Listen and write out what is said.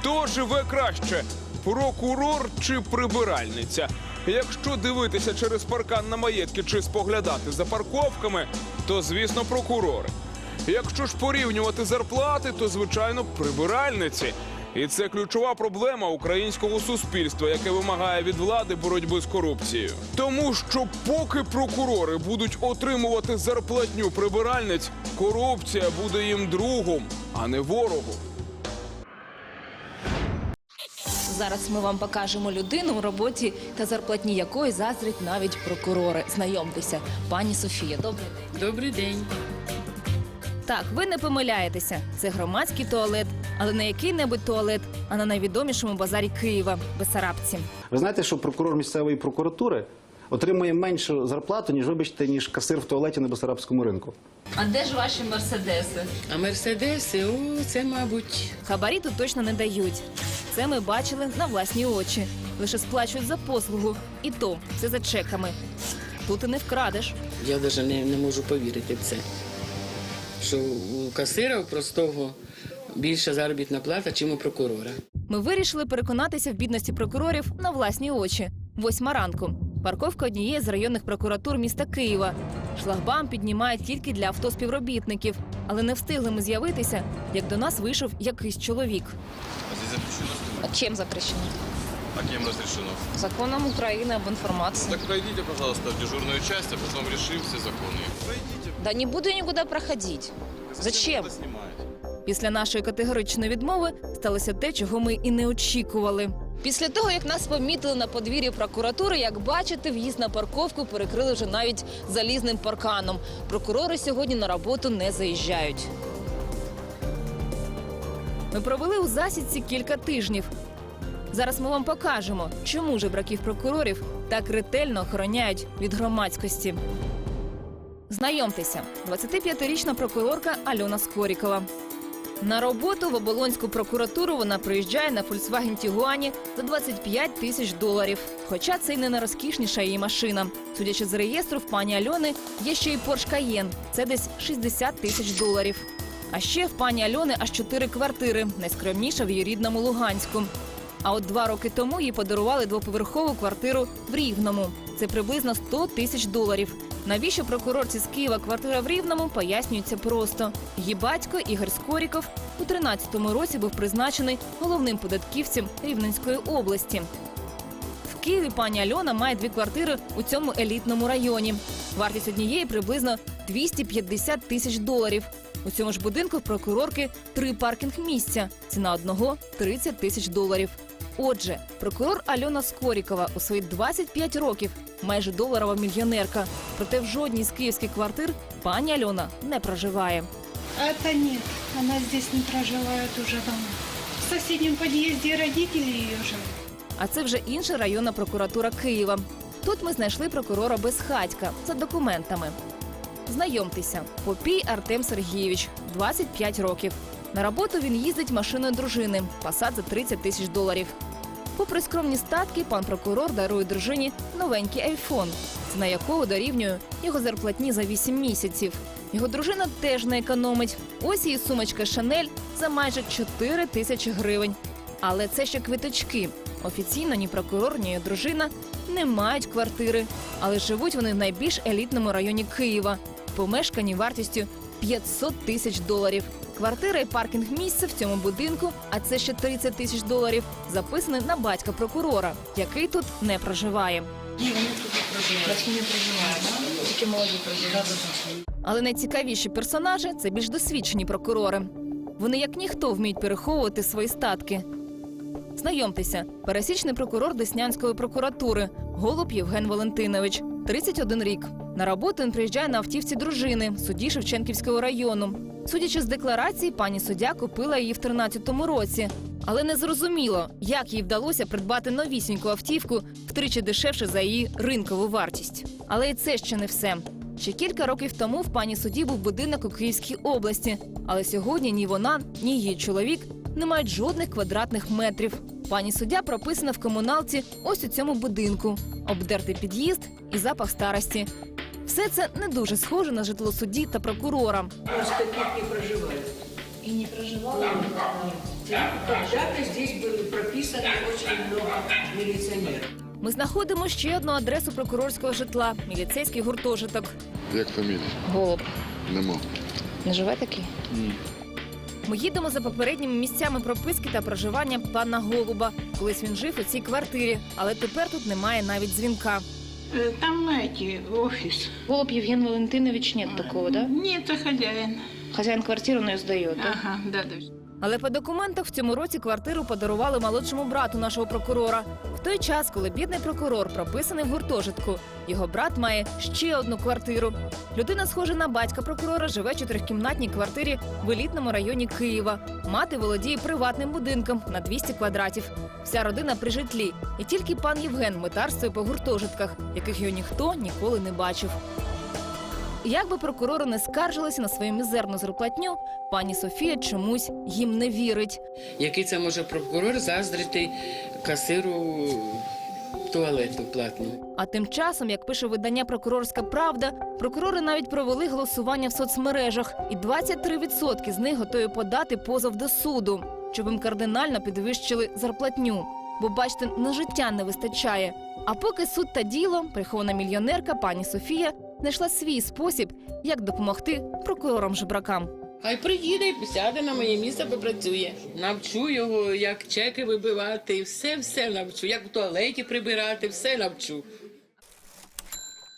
Хто живе краще? Прокурор чи прибиральниця? Якщо дивитися через паркан на маєтки чи споглядати за парковками, то звісно прокурори. Якщо ж порівнювати зарплати, то звичайно прибиральниці. І це ключова проблема українського суспільства, яке вимагає від влади боротьби з корупцією. Тому що поки прокурори будуть отримувати зарплатню прибиральниць, корупція буде їм другом, а не ворогом. Зараз ми вам покажемо людину у роботі та зарплатні якої заздрять навіть прокурори. Знайомтеся, пані Софія. Добрий день. Добрий день. Так, ви не помиляєтеся. Це громадський туалет, але не який-небудь туалет, а на найвідомішому базарі Києва Бесарабці. Ви знаєте, що прокурор місцевої прокуратури отримує меншу зарплату, ніж вибачте, ніж касир в туалеті на Бесарабському ринку. А де ж ваші мерседеси? А мерседеси, о, це, мабуть, Хабарі тут точно не дають. Це ми бачили на власні очі. Лише сплачують за послугу. І то це за чеками. Тут і не вкрадеш. я навіть не, не можу повірити в це. Що у касира у простого більша заробітна плата, ніж у прокурора. Ми вирішили переконатися в бідності прокурорів на власні очі. Восьма ранку. Парковка однієї з районних прокуратур міста Києва. Шлагбам піднімають тільки для автоспівробітників, але не встигли ми з'явитися, як до нас вийшов якийсь чоловік. А здесь запрещено? А чим запрещено? А кем разрешено? Законом України об інформації. Так пройдите, пожалуйста, в дежурную часть, а потом решим все законы. Пройдите. Да не буду я нікуди проходити. Зачем? Это снимаете? Після нашої категоричної відмови сталося те, чого ми і не очікували. Після того, як нас помітили на подвір'ї прокуратури, як бачите, в'їзд на парковку перекрили вже навіть залізним парканом. Прокурори сьогодні на роботу не заїжджають. Ми провели у засідці кілька тижнів. Зараз ми вам покажемо, чому жебраків прокурорів так ретельно охороняють від громадськості. Знайомтеся, 25-річна прокурорка Альона Скорікова. На роботу в оболонську прокуратуру вона приїжджає на Volkswagen Тігуані за 25 тисяч доларів. Хоча це й не найрозкішніша її машина. Судячи з реєстру, в пані Альони є ще й Porsche Cayenne. Це десь 60 тисяч доларів. А ще в пані Альони аж чотири квартири, найскромніша в її рідному Луганську. А от два роки тому їй подарували двоповерхову квартиру в Рівному. Це приблизно 100 тисяч доларів. Навіщо прокурорці з Києва квартира в Рівному пояснюється просто. Її батько Ігор Скоріков у 13-му році був призначений головним податківцем Рівненської області. В Києві пані Альона має дві квартири у цьому елітному районі. Вартість однієї приблизно 250 тисяч доларів. У цьому ж будинку в прокурорки три паркінг місця. Ціна одного 30 тисяч доларів. Отже, прокурор Альона Скорікова у свої 25 років майже доларова мільйонерка. Проте в жодній з київських квартир пані Альона не проживає. Это нет, она здесь не проживает уже давно. В соседнем подъезде родители ее живут. А це вже інша районна прокуратура Києва. Тут ми знайшли прокурора Безхатька за документами. Знайомтеся, Попій Артем Сергійович, 25 років. На роботу він їздить машиною дружини, посад за 30 тисяч доларів. Попри скромні статки, пан прокурор дарує дружині новенький айфон, ціна якого дорівнює його зарплатні за 8 місяців. Його дружина теж не економить. Ось її сумочка Шанель за майже 4 тисячі гривень. Але це ще квиточки. Офіційно ні прокурор, ні її дружина не мають квартири, але живуть вони в найбільш елітному районі Києва, помешкані вартістю 500 тисяч доларів. Квартира і паркінг місце в цьому будинку, а це ще 30 тисяч доларів, записані на батька прокурора, який тут не проживає. Але найцікавіші персонажі це більш досвідчені прокурори. Вони як ніхто вміють переховувати свої статки. Знайомтеся, пересічний прокурор Деснянської прокуратури Голуб Євген Валентинович, 31 рік. На роботу він приїжджає на автівці дружини, судді Шевченківського району. Судячи з декларації, пані суддя купила її в 13-му році. Але не зрозуміло, як їй вдалося придбати новісіньку автівку втричі дешевше за її ринкову вартість. Але і це ще не все. Ще кілька років тому в пані судді був будинок у Київській області, але сьогодні ні вона, ні її чоловік не мають жодних квадратних метрів. Пані суддя прописана в комуналці ось у цьому будинку. Обдертий під'їзд і запах старості. Все це не дуже схоже на житло судді та прокурора. Просто тут не проживают. и не проживала Когда-то здесь были прописаны очень много милиционеров. Ми знаходимо ще одну адресу прокурорського житла міліцейський гуртожиток. Як фамілія? Голуб. Нема. Не живе такий? Ми їдемо за попередніми місцями прописки та проживання пана Голуба. Колись він жив у цій квартирі, але тепер тут немає навіть дзвінка. Э, Там, знаете, офис. Голуб Євген Валентинович нет такого, да? Нет, это хозяин. Хазяїн квартиру не здає, Ага, да, да. Але по документах в цьому році квартиру подарували молодшому брату нашого прокурора. В той час, коли бідний прокурор прописаний в гуртожитку, його брат має ще одну квартиру. Людина, схожа на батька прокурора, живе в чотирикімнатній квартирі в елітному районі Києва. Мати володіє приватним будинком на 200 квадратів. Вся родина при житлі, і тільки пан Євген метарствує по гуртожитках, яких його ніхто ніколи не бачив. Як би прокурори не скаржилися на свою мізерну зарплатню, пані Софія чомусь їм не вірить. Який це може прокурор заздрити касиру туалету платну? А тим часом, як пише видання Прокурорська правда, прокурори навіть провели голосування в соцмережах, і 23% з них готові подати позов до суду, щоб їм кардинально підвищили зарплатню. Бо бачите, на життя не вистачає. А поки суд та діло, прихована мільйонерка пані Софія знайшла свій спосіб, як допомогти прокурорам жебракам. Хай приїде і сяде на моє місце, попрацює. Навчу його, як чеки вибивати, все, все навчу, як в туалеті прибирати, все навчу.